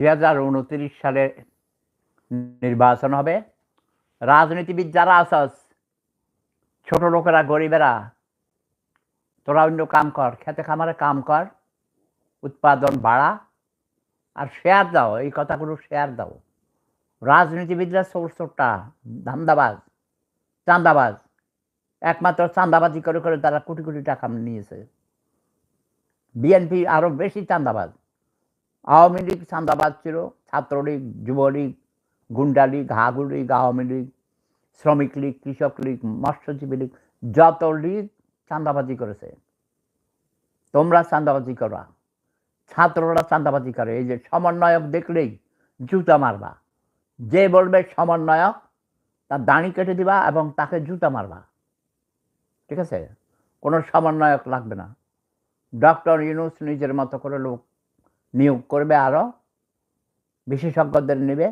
দুই হাজার উনত্রিশ সালে নির্বাচন হবে। রাজনীতিবিদ যারা আছস ছোট লোকেরা, গরিবেরা, তোরা অন্য কাম কর, খেতে খামারে কাম কর, উৎপাদন বাড়া আর শেয়ার দাও, এই কথাগুলো শেয়ার দাও। রাজনীতিবিদরা চোরটা ধান্দাবাজ চান্দাবাজ একমাত্র চান্দাবাজি করে করে তারা কোটি কোটি টাকা নিয়েছে। বিএনপি আরও বেশি চান্দাবাজ আওয়ামী লীগ চান্দাবাজ ছিল, ছাত্রলীগ, যুবলীগ গুন্ডা লীগ হাগু লীগ আওয়ামী লীগ, শ্রমিক লীগ, কৃষক লীগ, মৎস্যজীবী লীগ, যত লীগ চান্দাবাজি করেছে। তোমরা চান্দাবাজি করা। ছাত্ররা চান্দাবাজি করে। এই যে সমন্বয়ক দেখলেই জুতা মারবা। যে বলবে সমন্বয়ক, তার দাঁড়ি কেটে দিবা এবং তাকে জুতা মারবা। ঠিক আছে? কোনো সমন্বয়ক লাগবে না। ডক্টর ইউনুস নিজের মতো করে লোক নিয়োগ করবে আরও বিশেষজ্ঞদের নেবে।